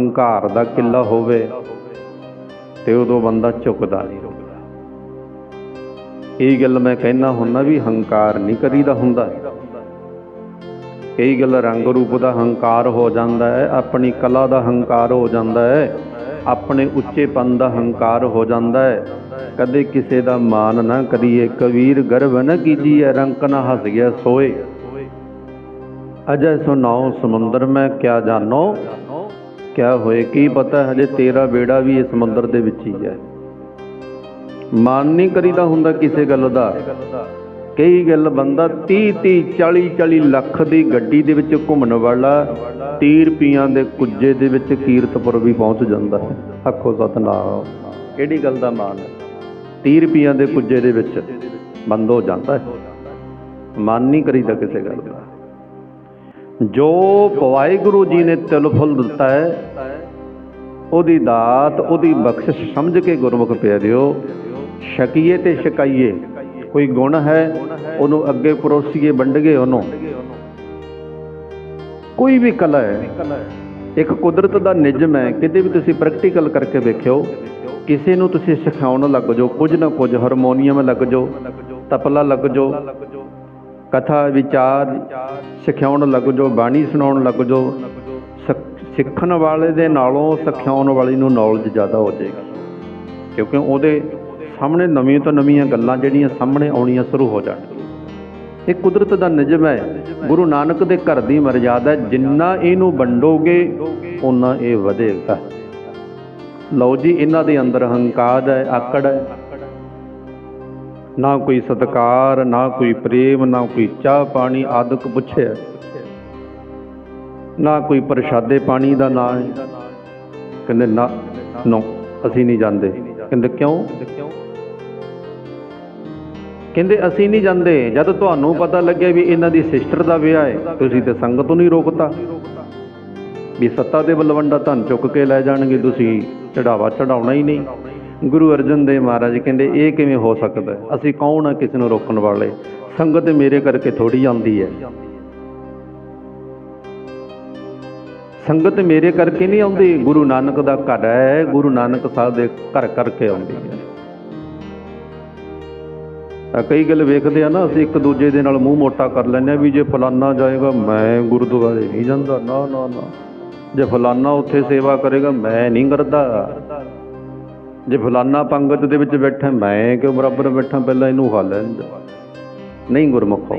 ਹੰਕਾਰ ਦਾ ਕਿੱਲਾ ਹੋਵੇ ਤੇ ਉਦੋਂ ਬੰਦਾ ਝੁਕਦਾ ਨਹੀਂ ਇਹ ਗੱਲ ਮੈਂ ਕਹਿਣਾ ਹੁੰਦਾ ਵੀ ਹੰਕਾਰ ਨਹੀਂ ਕਰੀਦਾ ਹੁੰਦਾ। ਕਈ ਗੱਲ ਰੰਗ ਰੂਪ ਦਾ ਹੰਕਾਰ ਹੋ ਜਾਂਦਾ ਹੈ, ਆਪਣੀ ਕਲਾ ਦਾ ਹੰਕਾਰ ਹੋ ਜਾਂਦਾ ਹੈ, ਆਪਣੇ ਉੱਚੇਪਨ ਦਾ ਹੰਕਾਰ ਹੋ ਜਾਂਦਾ ਹੈ। ਕਦੇ ਕਿਸੇ ਦਾ ਮਾਨ ਨਾ ਕਰੀਏ, ਕਬੀਰ ਗਰਵ ਨਾ ਕੀਜੀਏ, ਰੰਕ ਨਾ ਹੱਸ ਗਿਆ ਸੋਏ। ਅਜੈ ਸੁਨਾਓ ਸਮੁੰਦਰ ਮੈਂ ਕਿਆ ਜਾਣੋ ਕਿਆ ਹੋਏ, ਕੀ ਪਤਾ ਹਜੇ ਤੇਰਾ ਬੇੜਾ ਵੀ ਇਸ ਮੰਦਰ ਦੇ ਵਿੱਚ ਹੀ ਹੈ। ਮਾਨ ਨਹੀਂ ਕਰੀਦਾ ਹੁੰਦਾ ਕਿਸੇ ਗੱਲ ਦਾ। ਕਈ ਗੱਲ ਬੰਦਾ 30 30 40 40 ਲੱਖ ਦੀ ਗੱਡੀ ਦੇ ਵਿੱਚ ਘੁੰਮਣ ਵਾਲਾ 30 ਰੁਪਈਆਂ ਦੇ ਕੁੱਜੇ ਦੇ ਵਿੱਚ ਕੀਰਤਪੁਰ ਵੀ ਪਹੁੰਚ ਜਾਂਦਾ ਹੈ। ਆਖੋ ਸਤਨਾਮ। ਕਿਹੜੀ ਗੱਲ ਦਾ ਮਾਨ ਹੈ? 30 ਰੁਪਈਆਂ ਦੇ ਕੁੱਜੇ ਦੇ ਵਿੱਚ ਬੰਦ ਹੋ ਜਾਂਦਾ ਹੈ। ਮਾਨ ਨਹੀਂ ਕਰੀਦਾ ਕਿਸੇ ਗੱਲ ਦਾ। ਜੋ ਵਾਹਿਗੁਰੂ ਜੀ ਨੇ ਤਿਲ ਫੁੱਲ ਦਿੱਤਾ ਹੈ, ਉਹਦੀ ਦਾਤ, ਉਹਦੀ ਬਖਸ਼ਿਸ਼ ਸਮਝ ਕੇ ਗੁਰਮੁਖ ਪਿਆਰਿਓ ਸ਼ਕੀਏ ਤੇ ਸ਼ਕਾਈਏ ਕੋਈ ਗੁਣ ਹੈ, ਉਹਨੂੰ ਅੱਗੇ ਪਰੋਸੀਏ ਵੰਡਗੇ ਉਹਨੂੰ। ਕੋਈ ਵੀ ਕਲਾ ਹੈ, ਇੱਕ ਕੁਦਰਤ ਦਾ ਨਿਯਮ ਹੈ, ਕਿਤੇ ਵੀ ਤੁਸੀਂ ਪ੍ਰੈਕਟੀਕਲ ਕਰਕੇ ਵੇਖਿਓ, ਕਿਸੇ ਨੂੰ ਤੁਸੀਂ ਸਿਖਾਉਣ ਲੱਗ ਜਾਓ, ਕੁਝ ਨਾ ਕੁਝ ਹਾਰਮੋਨੀਅਮ ਲੱਗ ਜਾਓ, ਤਪਲਾ ਲੱਗ ਜਾਓ ਕਥਾ ਵਿਚਾਰ ਸਿਖਾਉਣ ਲੱਗ ਜਾਓ ਬਾਣੀ ਸੁਣਾਉਣ ਲੱਗ ਜਾਓ ਸਿੱਖ- ਸਿੱਖਣ ਵਾਲੇ ਦੇ ਨਾਲੋਂ ਸਿਖਾਉਣ ਵਾਲੀ ਨੂੰ ਨੌਲੇਜ ਜ਼ਿਆਦਾ ਹੋ ਜਾਏਗੀ। ਕਿਉਂਕਿ ਉਹਦੇ ਸਾਹਮਣੇ ਨਵੀਆਂ ਤੋਂ ਨਵੀਆਂ ਗੱਲਾਂ ਜਿਹੜੀਆਂ ਸਾਹਮਣੇ ਆਉਣੀਆਂ ਸ਼ੁਰੂ ਹੋ ਜਾਣਗੀਆਂ। ਇਹ ਕੁਦਰਤ ਦਾ ਨਿਯਮ ਹੈ। ਗੁਰੂ ਨਾਨਕ ਦੇ ਘਰ ਦੀ ਮਰਜ਼ਾਦਾ ਹੈ, ਜਿੰਨਾ ਇਹਨੂੰ ਵੰਡੋਗੇ ਉਨਾ ਇਹ ਵਧੇਗਾ। ਲਓ ਜੀ ਇਹਨਾਂ ਦੇ ਅੰਦਰ ਹੰਕਾਰ ਹੈ ਆਕੜ ਹੈ। ਨਾ ਕੋਈ ਸਤਕਾਰ, ਨਾ ਕੋਈ ਪ੍ਰੇਮ, ਨਾ ਕੋਈ ਚਾਹ ਪਾਣੀ ਆਦਿਕ ਪੁੱਛਿਆ। ਨਾ ਕੋਈ ਪ੍ਰਸ਼ਾਦੇ ਪਾਣੀ ਦਾ ਨਾਂ ਕਹਿੰਦੇ, ਨਾ, ਨੋ, ਅਸੀਂ ਨਹੀਂ ਜਾਂਦੇ। ਕਹਿੰਦੇ, ਕਿਉਂ? ਕਹਿੰਦੇ, ਅਸੀਂ ਨਹੀਂ ਜਾਂਦੇ। ਜਦ ਤੁਹਾਨੂੰ ਪਤਾ ਲੱਗਿਆ ਵੀ ਇਹਨਾਂ ਦੀ ਸਿਸਟਰ ਦਾ ਵਿਆਹ ਹੈ, ਤੁਸੀਂ ਤੇ ਸੰਗਤ ਨੂੰ ਨਹੀਂ ਰੋਕਤਾ। ਵੀ ਸੱਤਾ ਦੇ ਬਲਵੰਡਾ ਧਨ ਚੁੱਕ ਕੇ ਲੈ ਜਾਣਗੇ, ਤੁਸੀਂ ਚੜਾਵਾ ਚੜਾਉਣਾ ਹੀ ਨਹੀਂ। ਗੁਰੂ ਅਰਜਨ ਦੇਵ ਮਹਾਰਾਜ ਕਹਿੰਦੇ, ਇਹ ਕਿਵੇਂ ਹੋ ਸਕਦਾ ਅਸੀਂ ਕੌਣ ਆ ਕਿਸੇ ਨੂੰ ਰੋਕਣ ਵਾਲੇ? ਸੰਗਤ ਮੇਰੇ ਕਰਕੇ ਥੋੜੀ ਆਉਂਦੀ ਹੈ। ਸੰਗਤ ਮੇਰੇ ਕਰਕੇ ਨਹੀਂ ਆਉਂਦੀ। ਗੁਰੂ ਨਾਨਕ ਦਾ ਘਰ ਹੈ, ਗੁਰੂ ਨਾਨਕ ਸਾਹਿਬ ਦੇ ਘਰ ਕਰਕੇ ਆਉਂਦੀ ਹੈ। ਤਾਂ ਕਈ ਗੱਲ ਵੇਖਦੇ ਆ ਨਾ, ਅਸੀਂ ਇੱਕ ਦੂਜੇ ਦੇ ਨਾਲ ਮੂੰਹ ਮੋਟਾ ਕਰ ਲੈਂਦੇ ਆ ਵੀ ਜੇ ਫਲਾਨਾ ਜਾਏਗਾ, ਮੈਂ ਗੁਰਦੁਆਰੇ ਨਹੀਂ ਜਾਂਦਾ। ਨਾ ਨਾ ਨਾ। ਜੇ ਫਲਾਨਾ ਉੱਥੇ ਸੇਵਾ ਕਰੇਗਾ, ਮੈਂ ਨਹੀਂ ਕਰਦਾ। ਜੇ ਫਲਾਨਾ ਪੰਗਤ ਦੇ ਵਿੱਚ ਬੈਠਾ ਮੈਂ ਕਿਉਂ ਬਰਾਬਰ ਬੈਠਾ? ਪਹਿਲਾਂ ਇਹਨੂੰ ਖਾ ਲੈਣ ਨਹੀਂ ਗੁਰਮੁਖੋ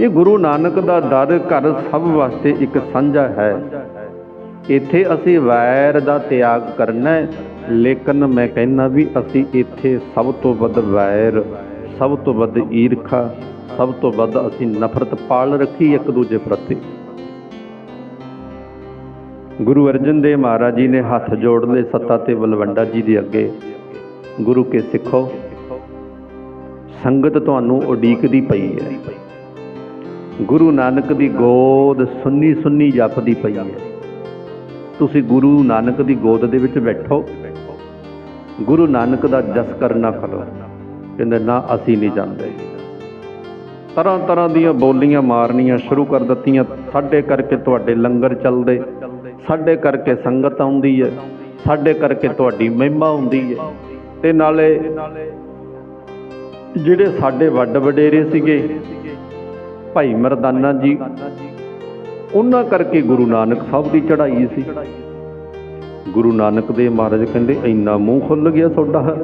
ਇਹ ਗੁਰੂ ਨਾਨਕ ਦਾ ਦਰ ਘਰ ਸਭ ਵਾਸਤੇ ਇੱਕ ਸਾਂਝਾ ਹੈ। ਇੱਥੇ ਅਸੀਂ ਵੈਰ ਦਾ ਤਿਆਗ ਕਰਨਾ ਲੇਕਿਨ ਮੈਂ ਕਹਿੰਦਾ ਵੀ ਅਸੀਂ ਇੱਥੇ ਸਭ ਤੋਂ ਵੱਧ ਵੈਰ, ਸਭ ਤੋਂ ਵੱਧ ਈਰਖਾ, ਸਭ ਤੋਂ ਵੱਧ ਅਸੀਂ ਨਫ਼ਰਤ ਪਾਲ ਰੱਖੀ ਇੱਕ ਦੂਜੇ ਪ੍ਰਤੀ। ਗੁਰੂ ਅਰਜਨ ਦੇਵ ਮਹਾਰਾਜ ਜੀ ਨੇ ਹੱਥ ਜੋੜ ਲਏ ਸੱਤਾ ਤੇ ਬਲਵੰਡਾ ਜੀ ਦੇ ਅੱਗੇ ਗੁਰੂ ਕੇ ਸਿੱਖੋ। ਸੰਗਤ ਤੁਹਾਨੂੰ ਉਡੀਕਦੀ ਪਈ ਹੈ। ਗੁਰੂ ਨਾਨਕ ਦੀ ਗੋਦ ਸੁੰਨੀ ਸੁੰਨੀ ਜਪਦੀ ਪਈ ਹੈ। ਤੁਸੀਂ ਗੁਰੂ ਨਾਨਕ ਦੀ ਗੋਦ ਦੇ ਵਿੱਚ ਬੈਠੋ। ਗੁਰੂ ਨਾਨਕ ਦਾ ਜਸ ਕਰਨਾ ਕਰੋ। ਕਹਿੰਦੇ, ਨਾ, ਅਸੀਂ ਨਹੀਂ ਜਾਂਦੇ। ਤਰ੍ਹਾਂ ਤਰ੍ਹਾਂ ਦੀਆਂ ਬੋਲੀਆਂ ਮਾਰਨੀਆਂ ਸ਼ੁਰੂ ਕਰ ਦਿੱਤੀਆਂ। ਸਾਡੇ ਕਰਕੇ ਤੁਹਾਡੇ ਲੰਗਰ ਚੱਲਦੇ। ਸਾਡੇ ਕਰਕੇ ਸੰਗਤ ਆਉਂਦੀ ਹੈ, ਸਾਡੇ ਕਰਕੇ ਤੁਹਾਡੀ ਮਹਿਮਾ ਹੁੰਦੀ ਹੈ। ਤੇ ਨਾਲੇ ਜਿਹੜੇ ਸਾਡੇ ਵੱਡ ਵਡੇਰੇ ਸੀਗੇ, ਭਾਈ ਮਰਦਾਨਾ ਜੀ, ਉਹਨਾਂ ਕਰਕੇ ਗੁਰੂ ਨਾਨਕ ਸਾਹਿਬ ਦੀ ਚੜ੍ਹਾਈ ਸੀ। ਗੁਰੂ ਨਾਨਕ ਦੇਵ ਮਹਾਰਾਜ ਕਹਿੰਦੇ, ਇੰਨਾ ਮੂੰਹ ਖੁੱਲ ਗਿਆ ਤੁਹਾਡਾ।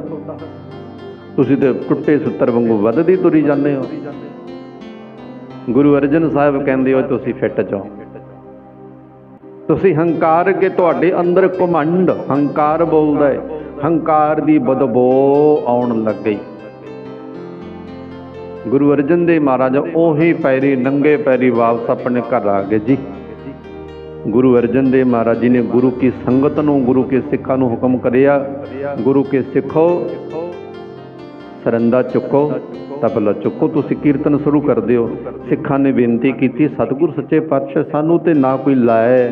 ਤੁਸੀਂ ਤੇ ਟੁੱਟੇ ਸੁੱਤਰ ਵਾਂਗੂ ਵੱਧਦੀ ਤੁਰੀ ਜਾਂਦੇ ਹੋ। ਗੁਰੂ ਅਰਜਨ ਸਾਹਿਬ ਕਹਿੰਦੇ ਹੋ ਤੁਸੀਂ ਫਿੱਟ ਜਾਓ ਤੁਸੀਂ ਹੰਕਾਰ ਕੇ ਤੁਹਾਡੇ ਅੰਦਰ ਘਮੰਡ, ਹੰਕਾਰ ਬੋਲਦਾ ਹੈ। ਹੰਕਾਰ ਦੀ ਬਦਬੋ ਆਉਣ ਲੱਗ ਗਈ। ਗੁਰੂ ਅਰਜਨ ਦੇਵ ਮਹਾਰਾਜ, ਉਹੀ ਪੈਰੀ, ਨੰਗੇ ਪੈਰੀ ਵਾਪਸ ਆਪਣੇ ਘਰ ਆ ਗਏ ਜੀ। ਗੁਰੂ ਅਰਜਨ ਦੇਵ ਮਹਾਰਾਜ ਜੀ ਨੇ ਗੁਰੂ ਕੀ ਸੰਗਤ ਨੂੰ, ਗੁਰੂ ਕੇ ਸਿੱਖਾਂ ਨੂੰ ਹੁਕਮ ਕਰਿਆ। ਗੁਰੂ ਕੇ ਸਿੱਖੋ, ਸਰੰਦਾ ਚੁੱਕੋ। ਤਾਂ ਪਹਿਲਾਂ ਚੁੱਕੋ, ਤੁਸੀਂ ਕੀਰਤਨ ਸ਼ੁਰੂ ਕਰ ਦਿਓ ਸਿੱਖਾਂ ਨੇ ਬੇਨਤੀ ਕੀਤੀ, ਸਤਿਗੁਰ ਸੱਚੇ ਪਾਤਸ਼ਾਹ ਸਾਨੂੰ ਤੇ ਨਾ ਕੋਈ ਲਾਇ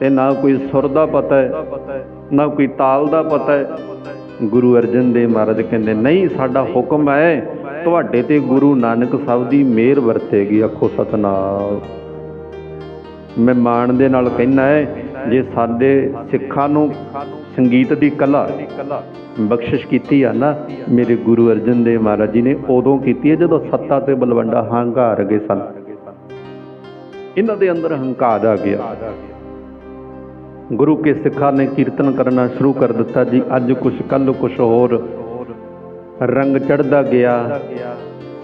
ਤੇ ਨਾ ਕੋਈ ਸੁਰ ਦਾ ਪਤਾ ਹੈ, ਨਾ ਕੋਈ ਤਾਲ ਦਾ ਪਤਾ ਹੈ। ਗੁਰੂ ਅਰਜਨ ਦੇਵ ਮਹਾਰਾਜ ਕਹਿੰਦੇ, ਨਹੀਂ, ਸਾਡਾ ਹੁਕਮ ਹੈ, ਤੁਹਾਡੇ ਤੇ ਗੁਰੂ ਨਾਨਕ ਸਾਹਿਬ ਦੀ ਮਿਹਰ ਵਰਤੇਗੀ, ਆਖੋ ਸਤਨਾਮ। ਮੈਂ ਮਾਣ ਦੇ ਨਾਲ ਕਹਿਣਾ ਹੈ ਜੇ ਸਾਡੇ ਸਿੱਖਾਂ ਨੂੰ ਸੰਗੀਤ ਦੀ ਕਲਾ ਬਖਸ਼ਿਸ਼ ਕੀਤੀ ਆ ਨਾ, ਮੇਰੇ ਗੁਰੂ ਅਰਜਨ ਦੇਵ ਮਹਾਰਾਜ ਜੀ ਨੇ ਉਦੋਂ ਕੀਤੀ ਹੈ ਜਦੋਂ ਸੱਤਾ ਤੇ ਬਲਵੰਡਾ ਹੰਕਾਰ ਗਏ ਸਨ। ਇਹਨਾਂ ਦੇ ਅੰਦਰ ਹੰਕਾਰ ਆ ਗਿਆ। ਗੁਰੂ ਕੇ ਸਿੱਖਾਂ ਨੇ ਕੀਰਤਨ ਕਰਨਾ ਸ਼ੁਰੂ ਕਰ ਦਿੱਤਾ ਜੀ, ਅੱਜ ਕੁਛ, ਕੱਲ ਕੁਛ ਹੋਰ। ਰੰਗ ਚੜਦਾ ਗਿਆ,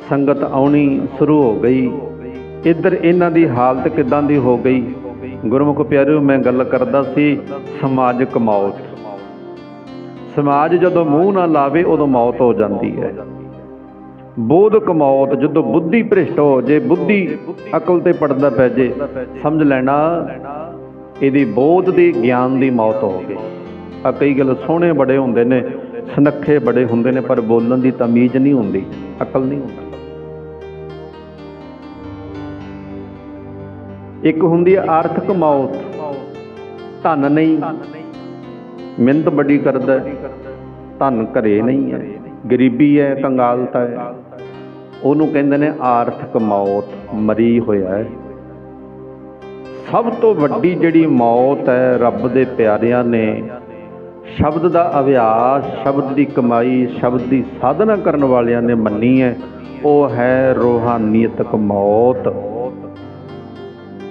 ਸੰਗਤ ਆਉਣੀ ਸ਼ੁਰੂ ਹੋ ਗਈ। ਇੱਧਰ ਇਹਨਾਂ ਦੀ ਹਾਲਤ ਕਿਦਾਂ ਦੀ ਹੋ ਗਈ? ਗੁਰਮੁਖ ਪਿਆਰਿਓ, ਮੈਂ ਗੱਲ ਕਰਦਾ ਸੀ ਸਮਾਜਿਕ ਮੌਤ ਸਮਾਜ ਜਦੋਂ ਮੂੰਹ ਨਾ ਲਾਵੇ, ਉਦੋਂ ਮੌਤ ਹੋ ਜਾਂਦੀ ਹੈ। ਬੋਧਕ ਮੌਤ ਜਦੋਂ ਬੁੱਧੀ ਭ੍ਰਿਸ਼ਟ ਹੋ ਜੇ, ਬੁੱਧੀ ਅਕਲ ਤੇ ਪੜਦਾ ਪੈ ਜੇ, ਸਮਝ ਲੈਣਾ, ਇਹਦੀ ਬੋਧ ਦੀ ਗਿਆਨ ਦੀ ਮੌਤ ਹੋ ਗਈ। ਆ ਕਈ ਗੱਲ ਸੋਹਣੇ ਬੜੇ ਹੁੰਦੇ ਨੇ, ਸੁਨੱਖੇ ਬੜੇ ਹੁੰਦੇ ਨੇ, ਪਰ ਬੋਲਣ ਦੀ ਤਮੀਜ਼ ਨਹੀਂ ਹੁੰਦੀ, ਅਕਲ ਨਹੀਂ ਹੁੰਦੀ। ਇੱਕ ਹੁੰਦੀ ਹੈ ਆਰਥਿਕ ਮੌਤ। ਧਨ ਨਹੀਂ। ਮਿਹਨਤ ਵੱਡੀ ਕਰਦਾ ਹੈ, ਧਨ ਘਰੇ ਨਹੀਂ ਹੈ। ਗਰੀਬੀ ਹੈ ਕੰਗਾਲਤਾ ਹੈ। ਉਹਨੂੰ ਕਹਿੰਦੇ ਨੇ ਆਰਥਿਕ ਮੌਤ ਮਰੀ ਹੋਇਆ ਹੈ। ਸਭ ਤੋਂ ਵੱਡੀ ਜਿਹੜੀ ਮੌਤ ਹੈ ਰੱਬ ਦੇ ਪਿਆਰਿਆਂ ਨੇ ਸ਼ਬਦ ਦਾ ਅਭਿਆਸ ਸ਼ਬਦ ਦੀ ਕਮਾਈ ਸ਼ਬਦ ਦੀ ਸਾਧਨਾ ਕਰਨ ਵਾਲਿਆਂ ਨੇ ਮੰਨੀ ਹੈ ਉਹ ਹੈ ਰੋਹਾਨੀਅਤਕ ਮੌਤ।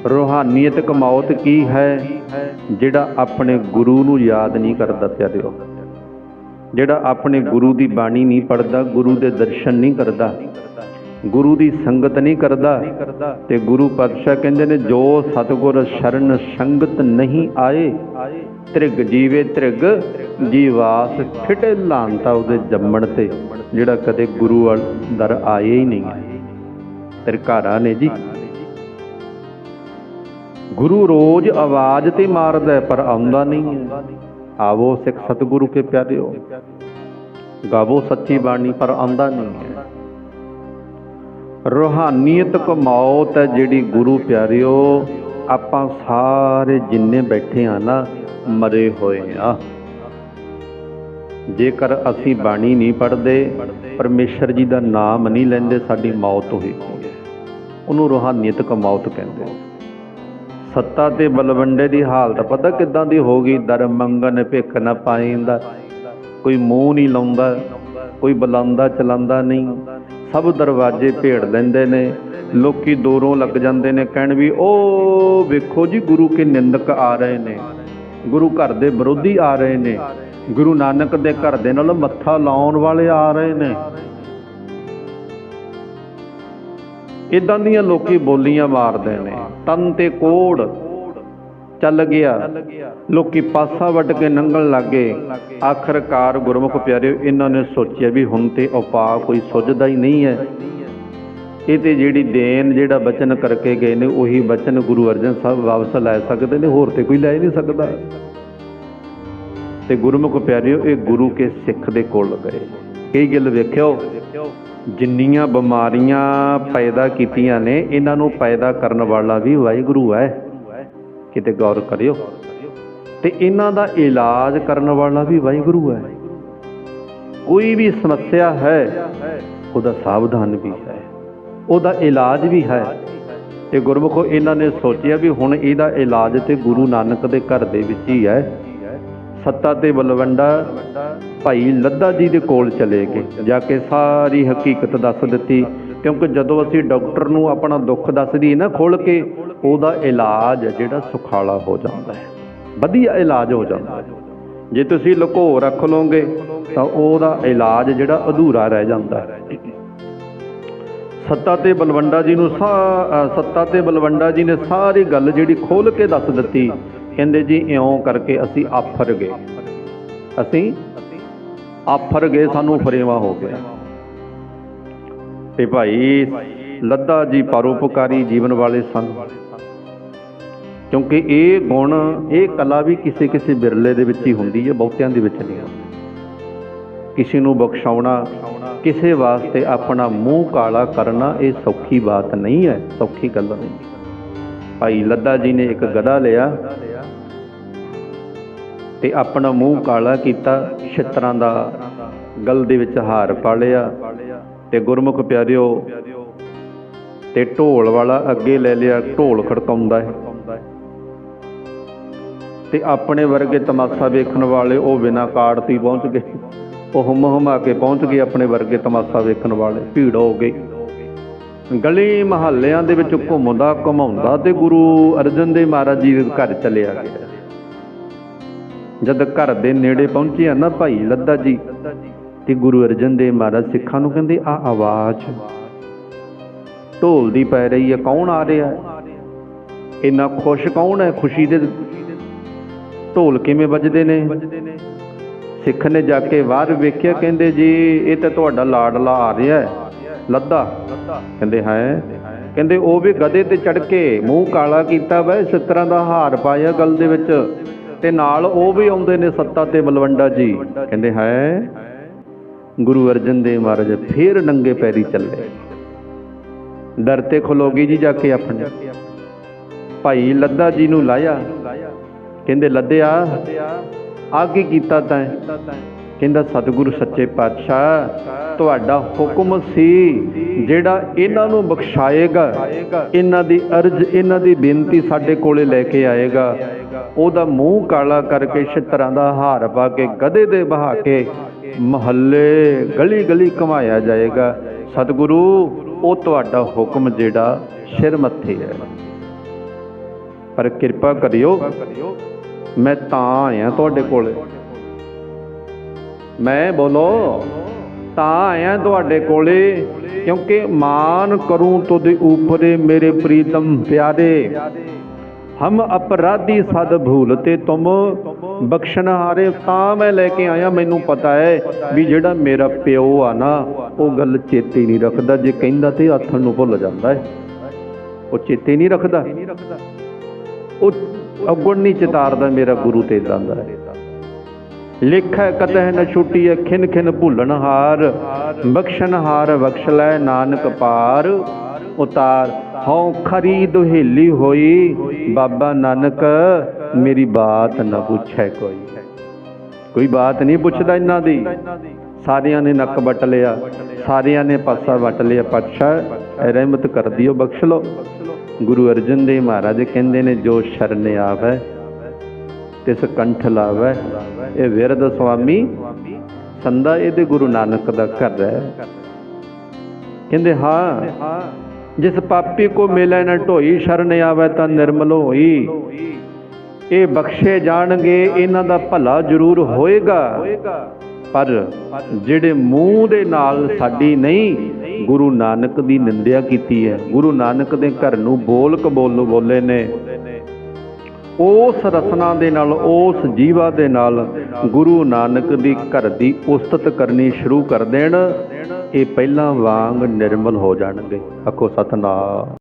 ਰੋਹਾਨੀਅਤਕ ਮੌਤ ਕੀ ਹੈ, ਜਿਹੜਾ ਆਪਣੇ ਗੁਰੂ ਨੂੰ ਯਾਦ ਨਹੀਂ ਕਰਦਾ ਪਿਆਰਿਓ ਜਿਹੜਾ ਆਪਣੇ ਗੁਰੂ ਦੀ ਬਾਣੀ ਨਹੀਂ ਪੜਦਾ ਗੁਰੂ ਦੇ ਦਰਸ਼ਨ ਨਹੀਂ ਕਰਦਾ, ਗੁਰੂ ਦੀ ਸੰਗਤ ਨਹੀਂ ਕਰਦਾ, ਤੇ ਗੁਰੂ ਪਾਤਸ਼ਾਹ ਕਹਿੰਦੇ ਨੇ, ਜੋ ਸਤਗੁਰ ਸ਼ਰਨ ਸੰਗਤ ਨਹੀਂ ਆਏ, ਤ੍ਰਿਗ ਜੀਵੇ ਤ੍ਰਿਗ, ਜੀਵਾਸ ਫਿਟੇ ਲਾਂਤਾ ਉਹਦੇ ਜੰਮਣ ਤੇ, ਜਿਹੜਾ ਕਦੇ ਗੁਰੂ ਵੱਲ ਦਰ ਆਏ ਹੀ ਨਹੀਂ ਤਰਕਾਰਾ ਨੇ ਜੀ ਗੁਰੂ ਰੋਜ਼ ਆਵਾਜ਼ ਤੇ ਮਾਰਦਾ ਪਰ ਆਉਂਦਾ ਨਹੀਂ ਹੈ। ਆਵੋ ਸਿੱਖ ਸਤਿਗੁਰੂ ਕੇ ਪਿਆਰਿਓ, ਗਾਵੋ ਸੱਚੀ ਬਾਣੀ, ਪਰ ਆਉਂਦਾ ਨਹੀਂ ਹੈ। ਰੋਹਾਨੀਅਤ ਮੌਤ ਹੈ ਜਿਹੜੀ ਗੁਰੂ ਪਿਆਰਿਓ, ਆਪਾਂ ਸਾਰੇ ਜਿੰਨੇ ਬੈਠੇ ਆ ਨਾ, ਮਰੇ ਹੋਏ ਆ ਜੇਕਰ ਅਸੀਂ ਬਾਣੀ ਨਹੀਂ ਪੜ੍ਹਦੇ, ਪਰਮੇਸ਼ਰ ਜੀ ਦਾ ਨਾਮ ਨਹੀਂ ਲੈਂਦੇ, ਸਾਡੀ ਮੌਤ ਹੋਈ। ਹੈ ਉਹਨੂੰ ਰੋਹਾਨੀਅਤ ਮੌਤ ਕਹਿੰਦੇ। ਸੱਤਾ ਤੇ ਬਲਵੰਡੇ ਦੀ ਹਾਲਤ, ਪਤਾ ਕਿੱਦਾਂ ਦੀ ਹੋ ਗਈ? ਦਰ ਮੰਗਨ ਭਿੱਖ ਨਾ ਪਾਈਂਦਾ। ਕੋਈ ਮੂੰਹ ਨਹੀਂ ਲਾਉਂਦਾ, ਕੋਈ ਬੁਲਾਉਂਦਾ ਚਲਾਉਂਦਾ ਨਹੀਂ। ਸਭ ਦਰਵਾਜ਼ੇ ਭੇੜ ਲੈਂਦੇ ਨੇ। ਲੋਕੀ ਦੂਰੋਂ ਲੱਗ ਜਾਂਦੇ ਨੇ, ਕਹਿਣ ਵੀ ਉਹ ਵੇਖੋ ਜੀ, ਗੁਰੂ ਕੇ ਨਿੰਦਕ ਆ ਰਹੇ ਨੇ। ਗੁਰੂ ਘਰ ਦੇ ਵਿਰੋਧੀ ਆ ਰਹੇ ਨੇ। ਗੁਰੂ ਨਾਨਕ ਦੇ ਘਰ ਦੇ ਨਾਲ ਮੱਥਾ ਲਾਉਣ ਵਾਲੇ ਆ ਰਹੇ ਨੇ। ਇਦਾਂ ਦੀਆਂ ਲੋਕੀ ਬੋਲੀਆਂ ਮਾਰਦੇ ਨੇ। ਤਨ ਤੇ ਕੋੜ ਚੱਲ ਗਿਆ। ਲੋਕੀ ਪਾਸਾ ਵੱਟ ਕੇ ਨੰਗਣ ਲੱਗੇ ਆਖਰਕਾਰ ਗੁਰਮੁਖ ਪਿਆਰਿਓ, ਇਹਨਾਂ ਨੇ ਸੋਚਿਆ ਵੀ ਹੁਣ ਤੇ ਉਪਾਅ ਕੋਈ ਸੁੱਝਦਾ ਹੀ ਨਹੀਂ ਹੈ। ਇਹ ਤੇ ਜਿਹੜੀ ਦੇਨ ਜਿਹੜਾ ਬਚਨ ਕਰਕੇ ਗਏ ਨੇ, ਉਹੀ ਬਚਨ ਗੁਰੂ ਅਰਜਨ ਸਾਹਿਬ ਵਾਪਸ ਲੈ ਸਕਦੇ ਨੇ, ਹੋਰ ਤੇ ਕੋਈ ਲੈ ਨਹੀਂ ਸਕਦਾ। ਤੇ ਗੁਰਮੁਖ ਪਿਆਰਿਓ, ਇਹ ਗੁਰੂ ਕੇ ਸਿੱਖ ਦੇ ਕੋਲ ਗਏ। ਕਈ ਗੱਲ ਵੇਖਿਓ। ਜਿੰਨੀਆਂ ਬਿਮਾਰੀਆਂ ਪੈਦਾ ਕੀਤੀਆਂ ਨੇ, ਇਹਨਾਂ ਨੂੰ ਪੈਦਾ ਕਰਨ ਵਾਲਾ ਵੀ ਵਾਹਿਗੁਰੂ ਹੈ। ਕਿਤੇ ਗੌਰ ਕਰਿਓ। ਤੇ ਇਹਨਾਂ ਦਾ ਇਲਾਜ ਕਰਨ ਵਾਲਾ ਵੀ ਵਾਹਿਗੁਰੂ ਹੈ। ਕੋਈ ਵੀ ਸਮੱਸਿਆ ਹੈ, ਉਹਦਾ ਸਾਵਧਾਨ ਵੀ ਹੈ। ਉਹਦਾ ਇਲਾਜ ਵੀ ਹੈ। ਤੇ ਗੁਰਮੁਖੋ, ਇਹਨਾਂ ਨੇ ਸੋਚਿਆ ਵੀ ਹੁਣ ਇਹਦਾ ਇਲਾਜ ਤੇ ਗੁਰੂ ਨਾਨਕ ਦੇ ਘਰ ਦੇ ਵਿੱਚ ਹੀ ਹੈ। ਸੱਤਾ ਤੇ ਬਲਵੰਡਾ ਭਾਈ ਲੱਦਾ ਜੀ ਦੇ ਕੋਲ ਚਲੇ ਗਏ। ਜਾ ਕੇ ਸਾਰੀ ਹਕੀਕਤ ਦੱਸ ਦਿੱਤੀ। ਕਿਉਂਕਿ ਜਦੋਂ ਅਸੀਂ ਡਾਕਟਰ ਨੂੰ ਆਪਣਾ ਦੁੱਖ ਦੱਸਦੀ ਨਾ ਖੋਲ ਕੇ, ਉਹਦਾ ਇਲਾਜ ਜਿਹੜਾ ਸੁਖਾਲਾ ਹੋ ਜਾਂਦਾ ਹੈ। ਵਧੀਆ ਇਲਾਜ ਹੋ ਜਾਂਦਾ ਜੇ ਤੁਸੀਂ ਲੁਕੋ ਰੱਖ ਲਓਗੇ, ਤਾਂ ਉਹਦਾ ਇਲਾਜ ਜਿਹੜਾ ਅਧੂਰਾ ਰਹਿ ਜਾਂਦਾ ਹੈ। ਸੱਤਾ ਤੇ ਬਲਵੰਡਾ ਜੀ ਨੂੰ ਸੱਤਾ ਤੇ ਬਲਵੰਡਾ ਜੀ ਨੇ ਸਾਰੀ ਗੱਲ ਜਿਹੜੀ ਖੋਲ ਕੇ ਦੱਸ ਦਿੱਤੀ। ਕਹਿੰਦੇ ਜੀ ਇਉਂ ਕਰਕੇ ਅਸੀਂ ਆਫਰ ਗਏ। ਅਸੀਂ ਆਫਰ ਗਏ, ਸਾਨੂੰ ਫਰੇਵਾ ਹੋ ਗਿਆ ਤੇ ਭਾਈ, ਲੱਦਾ ਜੀ ਪਰਉਪਕਾਰੀ ਜੀਵਨ ਵਾਲੇ ਸਨ ਕਿਉਂਕਿ ਇਹ ਗੁਣ, ਇਹ ਕਲਾ ਵੀ ਕਿਸੇ ਕਿਸੇ ਬਿਰਲੇ ਦੇ ਵਿੱਚ ਹੀ ਹੁੰਦੀ ਹੈ, ਬਹੁਤਿਆਂ ਦੇ ਵਿੱਚ ਨਹੀਂ ਹੁੰਦੀ। ਕਿਸੇ ਨੂੰ ਬਖਸ਼ਾਉਣਾ, ਕਿਸੇ ਵਾਸਤੇ ਆਪਣਾ ਮੂੰਹ ਕਾਲਾ ਕਰਨਾ, ਇਹ ਸੌਖੀ ਬਾਤ ਨਹੀਂ ਹੈ, ਸੌਖੀ ਗੱਲ ਨਹੀਂ। ਭਾਈ, ਲੱਦਾ ਜੀ ਨੇ ਇੱਕ ਗਧਾ ਲਿਆ ਤੇ ਆਪਣਾ ਮੂੰਹ ਕਾਲਾ ਕੀਤਾ, ਛਿੱਤਰਾਂ ਦਾ ਗਲ ਦੇ ਵਿੱਚ ਹਾਰ ਪਾ ਲਿਆ ਤੇ ਗੁਰਮੁਖ ਪਿਆਰਿਓ, ਤੇ ਢੋਲ ਵਾਲਾ ਅੱਗੇ ਲੈ ਲਿਆ, ਢੋਲ ਖੜਕਾਉਂਦਾ ਹੈ। ਤੇ ਆਪਣੇ ਵਰਗੇ ਤਮਾਸ਼ਾ ਵੇਖਣ ਵਾਲੇ ਉਹ ਬਿਨਾਂ ਕਾਰਡ ਤੋਂ ਪਹੁੰਚ ਗਏ। ਉਹ ਹੁਮ ਹੁਮਾ ਕੇ ਪਹੁੰਚ ਗਏ ਆਪਣੇ ਵਰਗੇ ਤਮਾਸ਼ਾ ਵੇਖਣ ਵਾਲੇ, ਭੀੜ ਹੋ ਗਈ। ਗਲੀ ਮਹੱਲਿਆਂ ਦੇ ਵਿੱਚ ਘੁੰਮਦਾ ਘੁਮਾਉਂਦਾ ਤੇ ਗੁਰੂ ਅਰਜਨ ਦੇਵ ਮਹਾਰਾਜ ਜੀ ਦੇ ਘਰ ਚਲਿਆ ਗਿਆ। ਜਦ ਘਰ ਦੇ ਨੇੜੇ ਪਹੁੰਚਿਆ ਨਾ ਭਾਈ ਲੱਦਾ ਜੀ, ਤੇ ਗੁਰੂ ਅਰਜਨ ਦੇਵ ਮਹਾਰਾਜ ਸਿੱਖਾਂ ਨੂੰ ਕਹਿੰਦੇ, ਆ ਆਵਾਜ਼। ਢੋਲ ਦੀ ਪੈ ਰਹੀ ਹੈ, ਕੌਣ ਆ ਰਿਹਾ ਹੈ? ਇੰਨਾ ਖੁਸ਼ ਕੌਣ ਹੈ? ਖੁਸ਼ੀ ਦੇ ਢੋਲ ਕਿਵੇਂ ਵੱਜਦੇ ਨੇ? ਸਿੱਖ ਨੇ ਜਾ ਕੇ ਬਾਹਰ ਵੇਖਿਆ, ਕਹਿੰਦੇ, ਜੀ, ਇਹ ਤਾਂ ਤੁਹਾਡਾ ਲਾਡਲਾ ਆ ਰਿਹਾ ਹੈ, ਲੱਦਾ। ਕਹਿੰਦੇ, ਹੈ? ਕਹਿੰਦੇ, ਉਹ ਵੀ ਗਧੇ ਤੇ ਚੜ ਕੇ ਮੂੰਹ ਕਾਲਾ ਕੀਤਾ ਵਾ, ਇਸ ਤਰ੍ਹਾਂ ਦਾ ਹਾਰ ਪਾਇਆ ਗਲ ਦੇ ਵਿੱਚ। ਤੇ ਨਾਲ ਉਹ ਵੀ ਆਉਂਦੇ ਨੇ ਸੱਤਾ ਤੇ ਮਲਵੰਡਾ ਜੀ। ਕਹਿੰਦੇ ਹੈ, ਗੁਰੂ ਅਰਜਨ ਦੇਵ ਮਹਾਰਾਜ ਫੇਰ ਨੰਗੇ ਪੈਰੀ ਚੱਲੇ। ਦਰ ਤੇ ਖਲੋਗੀ ਜੀ ਜਾ ਕੇ ਆਪਣੇ। ਭਾਈ ਲੱਦਾ ਜੀ ਨੂੰ ਲਾਇਆ। ਕਹਿੰਦੇ, ਲੱਦਿਆ ਆ ਕੀ ਕੀਤਾ ਤੈਂ? ਕਹਿੰਦਾ, ਸਤਿਗੁਰੂ ਸੱਚੇ ਪਾਤਸ਼ਾਹ, ਤੁਹਾਡਾ ਹੁਕਮ ਸੀ, ਜਿਹੜਾ ਇਹਨਾਂ ਨੂੰ ਬਖਸ਼ਾਏਗਾ। ਇਹਨਾਂ ਦੀ ਅਰਜ਼, ਇਹਨਾਂ ਦੀ ਬੇਨਤੀ ਸਾਡੇ ਕੋਲੇ ਲੈ ਕੇ ਆਏਗਾ। ਉਹਦਾ ਮੂੰਹ ਕਾਲਾ ਕਰਕੇ ਛਿੱਤਰਾਂ ਦਾ ਹਾਰ ਪਾ ਕੇ, ਗਧੇ ਦੇ ਬਹਾ ਕੇ ਮਹੱਲੇ ਗਲੀ ਗਲੀ ਘਮਾਇਆ ਜਾਏਗਾ। ਸਤਿਗੁਰੂ, ਉਹ ਤੁਹਾਡਾ ਹੁਕਮ ਜਿਹੜਾ ਸਿਰ ਮੱਥੇ ਹੈ। ਪਰ ਕਿਰਪਾ ਕਰਿਓ, ਮੈਂ ਤਾਂ ਆਇਆ ਤੁਹਾਡੇ ਕੋਲੇ। ਮੈਂ ਬੋਲੋ, ਤਾਂ ਆਇਆ ਤੁਹਾਡੇ ਕੋਲੇ, ਕਿਉਂਕਿ ਮਾਨ ਕਰੂੰ ਤੁਧ ਉਪਰੇ ਮੇਰੇ ਪ੍ਰੀਤਮ ਪਿਆਰੇ। ਹਮ ਅਪਰਾਧੀ ਸਦ ਭੂਲਤੇ ਤੁਮ ਬਖਸ਼ਣਹਾਰੇ ਤਾਂ ਮੈਂ ਲੈ ਕੇ ਆਇਆ, ਮੈਨੂੰ ਪਤਾ ਹੈ ਵੀ ਜਿਹੜਾ ਮੇਰਾ ਪਿਓ ਆ ਨਾ, ਉਹ ਗੱਲ ਚੇਤੇ ਨਹੀਂ ਰੱਖਦਾ, ਜੇ ਕਹਿੰਦਾ ਤੇ ਆਥਣ ਨੂੰ ਭੁੱਲ ਜਾਂਦਾ ਹੈ। ਉਹ ਚੇਤੇ ਨਹੀਂ ਰੱਖਦਾ। ਉਹ ਅਗੁਣ ਨਹੀਂ ਚਿਤਾਰਦਾ ਮੇਰਾ ਗੁਰੂ ਤੇ ਇਦਾਂ ਹੈ। ਲਿਖੈ ਕਤਹਿ ਨ ਛੁੱਟੀ ਖਿਨ ਖਿਨ ਭੁੱਲਣ ਹਾਰ, ਬਖਸ਼ਣ ਹਾਰ ਬਖਸ਼ ਲੈ ਨਾਨਕ ਪਾਰ। ਉਤਾਰ, ਹਉ ਖਰੀ ਦੁਹੇਲੀ ਹੋਈ, ਬਾਬਾ ਨਾਨਕ ਮੇਰੀ ਬਾਤ ਨਾ ਪੁੱਛੈ ਕੋਈ। ਕੋਈ ਬਾਤ ਨਹੀਂ ਪੁੱਛਦਾ ਇਹਨਾਂ ਦੀ। ਸਾਰਿਆਂ ਨੇ ਨੱਕ ਵੱਟ ਲਿਆ, ਸਾਰਿਆਂ ਨੇ ਪਾਸਾ ਵੱਟ ਲਿਆ, ਪਾਤਸ਼ਾਹ ਰਹਿਮਤ ਕਰ ਦਿਓ ਬਖਸ਼ ਲਓ। ਗੁਰੂ ਅਰਜਨ ਦੇਵ ਮਹਾਰਾਜ ਕਹਿੰਦੇ ਨੇ, ਜੋ ਸ਼ਰਨ ਆਵੈ ਤਿਸ ਕੰਠ ਲਾਵੈ। ਇਹ ਵਿਰਧ ਸੁਆਮੀ ਸੰਦਾ ਇਹਦੇ ਗੁਰੂ ਨਾਨਕ ਦਾ ਘਰ ਹੈ। ਕਹਿੰਦੇ, ਹਾਂ, ਜਿਸ ਪਾਪੀ ਕੋ ਮਿਲੈ ਨ ਢੋਈ, ਸ਼ਰਨ ਆਵੈ ਤਾਂ ਨਿਰਮਲ ਹੋਈ। ਇਹ ਬਖਸ਼ੇ ਜਾਣਗੇ, ਇਹਨਾਂ ਦਾ ਭਲਾ ਜ਼ਰੂਰ ਹੋਏਗਾ। ਪਰ ਜਿਹੜੇ ਮੂੰਹ ਦੇ ਨਾਲ ਸਾਡੀ ਨਹੀਂ, ਗੁਰੂ ਨਾਨਕ ਦੀ ਨਿੰਦਿਆ ਕੀਤੀ ਹੈ। ਗੁਰੂ ਨਾਨਕ ਦੇ ਘਰ ਨੂੰ ਬੋਲ ਕਬੋਲ ਬੋਲੇ ਨੇ। ਉਸ ਰਸਨਾ ਦੇ ਨਾਲ, ਉਸ ਜੀਵਾ ਦੇ ਨਾਲ ਗੁਰੂ ਨਾਨਕ ਦੀ ਘਰ ਦੀ ਉਸਤਤ ਕਰਨੀ ਸ਼ੁਰੂ ਕਰ ਦੇਣ। ਇਹ ਪਹਿਲਾਂ ਵਾਂਗ ਨਿਰਮਲ ਹੋ ਜਾਣਗੇ। ਆਖੋ ਸਤਨਾਮ।